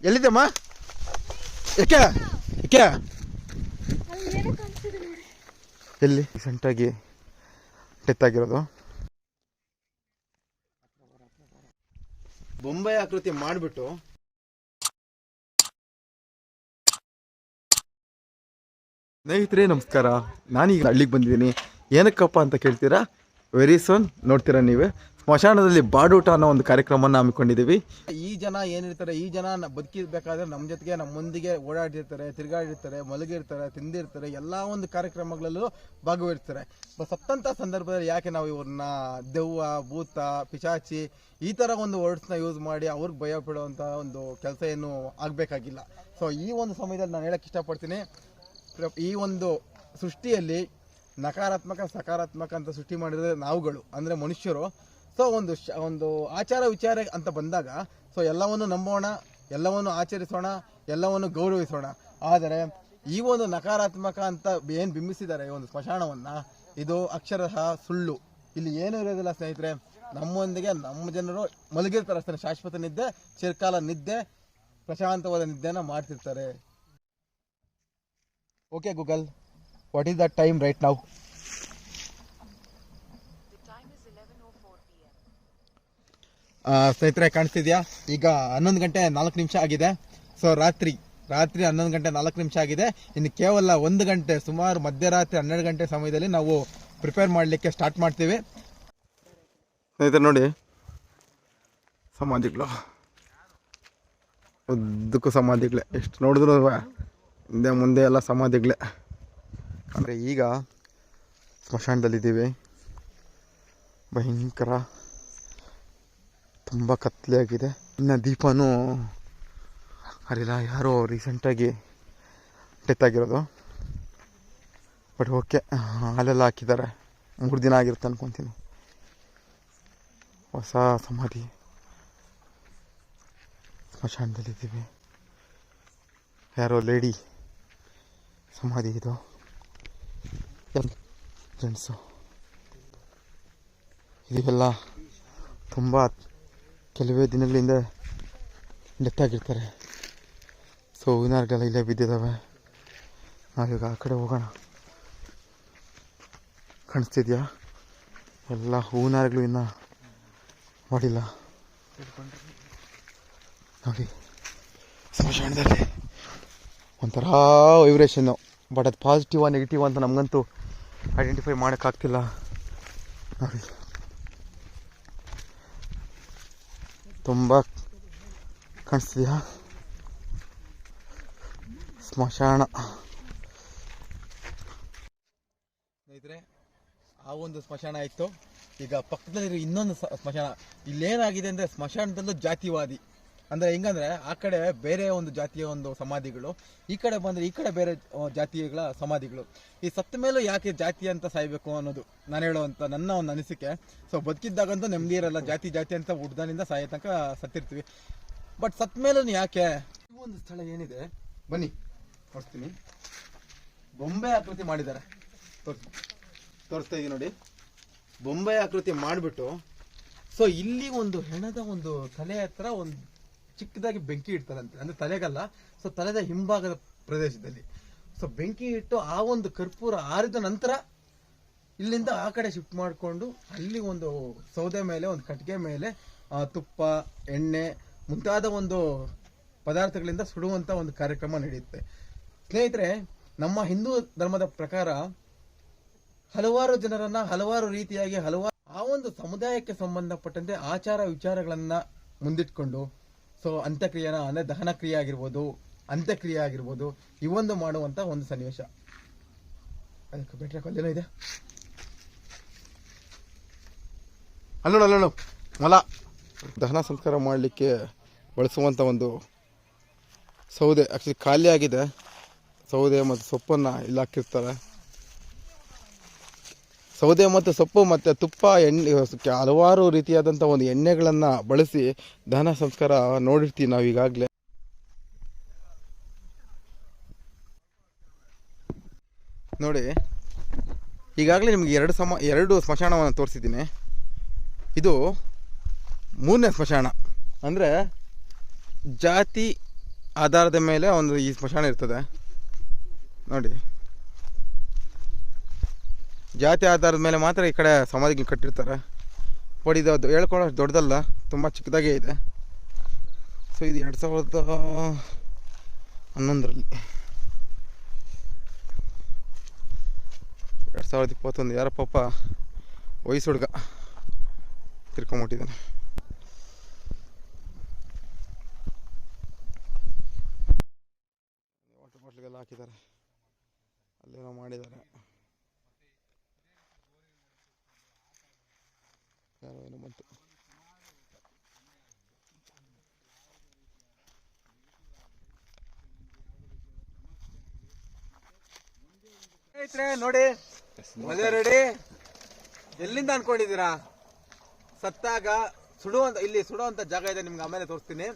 ಎಲ್ಲಿದ್ದಮ್ಮ? ಯಾಕೆ? ಯಾಕೆ? ಎಲ್ಲಿ? ರೀಸೆಂಟಾಗಿ ಡೆತ್ ಆಗಿರೋದು. ಬೊಂಬೆ ಆಕೃತಿ ಮಾಡಿಬಿಟ್ಟು ಸ್ನೇಹಿತರೆ, ನಮಸ್ಕಾರ. ನಾನೀಗ ಹಳ್ಳಿಗೆ ಬಂದಿದ್ದೀನಿ. ಏನಕ್ಕಪ್ಪ ಅಂತ ಕೇಳ್ತೀರಾ? ವೆರಿ ಸೋನ್ ನೋಡ್ತೀರಾ ನೀವೇ? ಸ್ಮಶಾನದಲ್ಲಿ ಬಾಡೂಟ ಅನ್ನೋ ಒಂದು ಕಾರ್ಯಕ್ರಮವನ್ನು ಹಮ್ಮಿಕೊಂಡಿದ್ದೀವಿ. ಈ ಜನ ಏನಿರ್ತಾರೆ ಈ ಜನ ಬದುಕಿರ್ಬೇಕಾದ್ರೆ ನಮ್ಮ ಜೊತೆಗೆ ನಮ್ಮ ಮುಂದಿಗೆ ಓಡಾಡಿರ್ತಾರೆ, ತಿರುಗಾಡಿರ್ತಾರೆ, ಮಲಗಿರ್ತಾರೆ, ತಿಂದಿರ್ತಾರೆ, ಎಲ್ಲ ಒಂದು ಕಾರ್ಯಕ್ರಮಗಳಲ್ಲೂ ಭಾಗವಹಿಸ್ತಾರೆ ಸತ್ತಂಥ ಸಂದರ್ಭದಲ್ಲಿ ಯಾಕೆ ನಾವು ಇವ್ರನ್ನ ದೆವ್ವ, ಭೂತ, ಪಿಶಾಚಿ ಈ ಥರ ಒಂದು ವರ್ಡ್ಸ್ನ ಯೂಸ್ ಮಾಡಿ ಅವ್ರಿಗೆ ಭಯ ಪಡುವಂಥ ಒಂದು ಕೆಲಸ ಏನು ಆಗಬೇಕಾಗಿಲ್ಲ. ಸೊ ಈ ಒಂದು ಸಮಯದಲ್ಲಿ ನಾನು ಹೇಳಕ್ಕೆ ಇಷ್ಟಪಡ್ತೀನಿ, ಈ ಒಂದು ಸೃಷ್ಟಿಯಲ್ಲಿ ನಕಾರಾತ್ಮಕ, ಸಕಾರಾತ್ಮಕ ಅಂತ ಸೃಷ್ಟಿ ಮಾಡಿದ್ರೆ ನಾವುಗಳು, ಅಂದರೆ ಮನುಷ್ಯರು. ಸೊ ಒಂದು ಒಂದು ಆಚಾರ ವಿಚಾರ ಅಂತ ಬಂದಾಗ ಸೊ ಎಲ್ಲವನ್ನು ನಂಬೋಣ, ಎಲ್ಲವನ್ನು ಆಚರಿಸೋಣ, ಎಲ್ಲವನ್ನು ಗೌರವಿಸೋಣ. ಆದರೆ, ಈ ಒಂದು ನಕಾರಾತ್ಮಕ ಅಂತ ಏನು ಬಿಂಬಿಸಿದ್ದಾರೆ, ಈ ಒಂದು ಸ್ಮಶಾನವನ್ನು, ಇದು ಅಕ್ಷರಶಃ ಸುಳ್ಳು. ಇಲ್ಲಿ ಏನೂ ಇರೋದಿಲ್ಲ ಸ್ನೇಹಿತರೆ, ನಮ್ಮೊಂದಿಗೆ ನಮ್ಮ ಜನರು ಮಲಗಿರ್ತಾರೆ ಅಷ್ಟೇ, ಶಾಶ್ವತ ನಿದ್ದೆ, ಚಿರಕಾಲ ನಿದ್ದೆ, ಪ್ರಶಾಂತವಾದ ನಿದ್ದೆನ ಮಾಡ್ತಿರ್ತಾರೆ. Okay Google what is the time right ನಾವು ಸ್ನೇಹಿತರೆ ಕಾಣಿಸ್ತಿದ್ಯಾ? ಈಗ ಹನ್ನೊಂದು ಗಂಟೆ ನಾಲ್ಕು ನಿಮಿಷ ಆಗಿದೆ. ಸೊ ರಾತ್ರಿ ರಾತ್ರಿ ಹನ್ನೊಂದು ಗಂಟೆ ನಾಲ್ಕು ನಿಮಿಷ ಆಗಿದೆ. ಇನ್ನು ಕೇವಲ ಒಂದು ಗಂಟೆ ಸುಮಾರು ಮಧ್ಯರಾತ್ರಿ ಹನ್ನೆರಡು ಗಂಟೆ ಸಮಯದಲ್ಲಿ ನಾವು ಪ್ರಿಪೇರ್ ಮಾಡಲಿಕ್ಕೆ ಸ್ಟಾರ್ಟ್ ಮಾಡ್ತೀವಿ. ಸ್ನೇಹಿತರೆ ನೋಡಿ. ಸಮಾಧಿಗಳು. ಉದ್ದಕ್ಕೂ ಸಮಾಧಿಗಳೇ. ಎಷ್ಟು ನೋಡಿದ್ರು ಹಿಂದೆ ಮುಂದೆ ಎಲ್ಲ ಸಮಾಧಿಗಳೇ. ಅಂದರೆ ಈಗ ಸ್ಮಶಾನದಲ್ಲಿದ್ದೀವಿ. ಭಯಂಕರ ತುಂಬ ಕತ್ತಲೆ ಆಗಿದೆ ಇನ್ನು ದೀಪನೂ ಅರಿಲ್ಲ. ಯಾರೋ ರೀಸೆಂಟಾಗಿ ಡೆತ್ ಆಗಿರೋದು. ಬಟ್ ಓಕೆ ಅಲ್ಲೆಲ್ಲ ಹಾಕಿದ್ದಾರೆ. ಮೂರು ದಿನ ಆಗಿರುತ್ತೆ ಅನ್ಕೊತೀನಿ. ಹೊಸ ಸಮಾಧಿ. ಸ್ಮಶಾನದಲ್ಲಿದ್ದೀವಿ. ಯಾರೋ ಲೇಡಿ ಸಮಾಧಿ ಇದು. ಜೆಂಟ್ಸು ಇದೆಲ್ಲ ತುಂಬ ಕೆಲವೇ ದಿನಗಳಿಂದ ಡೆತ್ ಆಗಿರ್ತಾರೆ ಸೊ ಹೂವಿನಾರ್ಗೆಲ್ಲ ಇಲ್ಲೇ ಬಿದ್ದಿದ್ದಾವೆ. ನಾವೀಗ ಆ ಕಡೆ ಹೋಗೋಣ. ಕಾಣಿಸ್ತಿದ್ಯಾ? ಎಲ್ಲ ಹೂವಿನಾರ್ಗಳು ಇನ್ನೂ ಮಾಡಿಲ್ಲ. ನೋಡಿ ಸ್ಮಶಾನದಲ್ಲಿ ಒಂಥರ ವೈಬ್ರೇಷನ್ನು ಬಟ್ ಅದು ಪಾಸಿಟಿವ್ ನೆಗೆಟಿವ್ ಅಂತ ನಮಗಂತೂ ಐಡೆಂಟಿಫೈ ಮಾಡೋಕ್ಕಾಗ್ತಿಲ್ಲ ನೋಡಿ. ತುಂಬ ಕಾಣಿಸ್ತಿದೆಯಾ? ಸ್ಮಶಾನ. ಸ್ನೇಹಿತರೆ, ಆ ಒಂದು ಸ್ಮಶಾನ ಇತ್ತು ಈಗ ಪಕ್ಕದಲ್ಲಿರೋ ಇನ್ನೊಂದು ಸ್ಮಶಾನ. ಇಲ್ಲೇನಾಗಿದೆ ಅಂದರೆ ಸ್ಮಶಾನದಲ್ಲೂ ಜಾತಿವಾದಿ. ಅಂದರೆ ಹೆಂಗಂದ್ರೆ ಆ ಕಡೆ ಬೇರೆ ಒಂದು ಜಾತಿಯ ಒಂದು ಸಮಾಧಿಗಳು, ಈ ಕಡೆ ಬಂದರೆ ಈ ಕಡೆ ಬೇರೆ ಜಾತಿಗಳ ಸಮಾಧಿಗಳು. ಈ ಸತ್ತ ಮೇಲೂ ಯಾಕೆ ಜಾತಿ ಅಂತ ಸಾಯ್ಬೇಕು ಅನ್ನೋದು ನಾನು ಹೇಳುವಂಥ ನನ್ನ ಒಂದು ಅನಿಸಿಕೆ. ಸೊ ಬದುಕಿದ್ದಾಗಂತೂ ನೆಮ್ಮದಿ ಇರಲ್ಲ, ಜಾತಿ ಜಾತಿ ಅಂತ ಹುಡ್ದಾನಿಂದ ಸಾಯೋ ತನಕ ಸತ್ತಿರ್ತೀವಿ. ಬಟ್ ಸತ್ತ ಮೇಲೂ ಯಾಕೆ? ಈ ಒಂದು ಸ್ಥಳ ಏನಿದೆ? ಬನ್ನಿ, ತೋರಿಸ್ತೀನಿ. ಬೊಂಬೆ ಆಕೃತಿ ಮಾಡಿದ್ದಾರೆ. ತೋರಿಸ್, ತೋರಿಸ್ತಾ ಇದೀನಿ ನೋಡಿ. ಬೊಂಬೆ ಆಕೃತಿ ಮಾಡಿಬಿಟ್ಟು ಸೊ ಇಲ್ಲಿ ಒಂದು ಹೆಣದ ಒಂದು ತಲೆ ಹತ್ರ ಒಂದು ಚಿಕ್ಕದಾಗಿ ಬೆಂಕಿ ಇಡ್ತಾರಂತೆ. ಅಂದ್ರೆ ತಲೆಗಲ್ಲ ಸೊ ತಲೆದ ಹಿಂಭಾಗದ ಪ್ರದೇಶದಲ್ಲಿ. ಸೊ ಬೆಂಕಿ ಇಟ್ಟು ಆ ಒಂದು ಕರ್ಪೂರ ಆರಿದ ನಂತರ ಇಲ್ಲಿಂದ ಆ ಕಡೆ ಶಿಫ್ಟ್ ಮಾಡಿಕೊಂಡು ಅಲ್ಲಿ ಒಂದು ಸೌದೆ ಮೇಲೆ, ಒಂದು ಕಟ್ಟಿಗೆ ಮೇಲೆ ತುಪ್ಪ, ಎಣ್ಣೆ ಮುಂತಾದ ಒಂದು ಪದಾರ್ಥಗಳಿಂದ ಸುಡುವಂತ ಒಂದು ಕಾರ್ಯಕ್ರಮ ನಡೆಯುತ್ತೆ. ಸ್ನೇಹಿತರೆ, ನಮ್ಮ ಹಿಂದೂ ಧರ್ಮದ ಪ್ರಕಾರ ಹಲವಾರು ಜನರನ್ನ ಹಲವಾರು ರೀತಿಯಾಗಿ ಹಲವಾರು ಆ ಒಂದು ಸಮುದಾಯಕ್ಕೆ ಸಂಬಂಧಪಟ್ಟಂತೆ ಆಚಾರ ವಿಚಾರಗಳನ್ನ ಮುಂದಿಟ್ಕೊಂಡು ಸೊ ಅಂತ್ಯಕ್ರಿಯೆನ ಅಂದ್ರೆ ದಹನ ಕ್ರಿಯೆ ಆಗಿರ್ಬೋದು, ಅಂತ್ಯಕ್ರಿಯೆ ಆಗಿರ್ಬೋದು ಇವೊಂದು ಮಾಡುವಂತ ಒಂದು ಸನ್ನಿವೇಶ. ಅದಕ್ಕೆ ಬೆಟ್ರೆ ಕೊಲ್ಲೇನೋ ಇದೆ? ಅಲ್ಲೋಣ ಅಲ್ಲೋಣ ದಹನ ಸಂಸ್ಕಾರ ಮಾಡಲಿಕ್ಕೆ ಬಳಸುವಂಥ ಒಂದು ಸೌದೆ ಆ್ಯಕ್ಚುಲಿ ಖಾಲಿಯಾಗಿದೆ. ಸೌದೆ ಮತ್ತು ಸೊಪ್ಪನ್ನು ಇಲ್ಲಿ ಹಾಕಿರ್ತಾರೆ ಸೌದೆ ಮತ್ತು ಸೊಪ್ಪು ಮತ್ತು ತುಪ್ಪ, ಎಣ್ಣೆ, ಹಲವಾರು ರೀತಿಯಾದಂಥ ಒಂದು ಎಣ್ಣೆಗಳನ್ನು ಬಳಸಿ ದಹನ ಸಂಸ್ಕಾರ ನೋಡಿರ್ತೀವಿ ನಾವು ಈಗಾಗಲೇ. ನೋಡಿ, ಈಗಾಗಲೇ ನಿಮಗೆ ಎರಡು ಸಮ, ಎರಡು ಸ್ಮಶಾನವನ್ನು ತೋರಿಸಿದ್ದೀನಿ. ಇದು ಮೂರನೇ ಸ್ಮಶಾನ. ಅಂದರೆ ಜಾತಿ ಆಧಾರದ ಮೇಲೆ ಒಂದು ಈ ಸ್ಮಶಾನ ಇರ್ತದೆ. ನೋಡಿ. ಜಾತಿ ಆಧಾರದ ಮೇಲೆ ಮಾತ್ರ ಈ ಕಡೆ ಸಮಾಧಿಗಳು ಕಟ್ಟಿರ್ತಾರೆ. ಬಟ್ ಇದು ಅದು ಹೇಳ್ಕೊಳ್ಳೋ ದೊಡ್ಡದಲ್ಲ, ತುಂಬ ಚಿಕ್ಕದಾಗೇ ಇದೆ. ಸೊ ಇದು ಎರಡು ಸಾವಿರದ ಹನ್ನೊಂದರಲ್ಲಿ. ಎರಡು ಸಾವಿರದ ಇಪ್ಪತ್ತೊಂದು ಯಾರ ಪಾಪ ವಯಸ್ಸು ಹುಡುಗ ತಿರ್ಕೊಂಬಿಟ್ಟಿದ್ದಾನೆ ವಾಟರ್ ಬಾಟ್ಲಿಗೆಲ್ಲ ಹಾಕಿದ್ದಾರೆ. ಅಲ್ಲೇನೋ ಮಾಡಿದ್ದಾರೆ. ಏನು ಬಂತು? ನೋಡಿ, ಮದುವೆ ರೆಡಿ ಎಲ್ಲಿಂದ ಅನ್ಕೊಂಡಿದ್ದೀರಾ? ಸತ್ತಾಗ ಸುಡುವಂತ, ಇಲ್ಲಿ ಸುಡುವಂತ ಜಾಗ ಇದೆ ನಿಮ್ಗೆ ಆಮೇಲೆ ತೋರಿಸ್ತೀನಿ.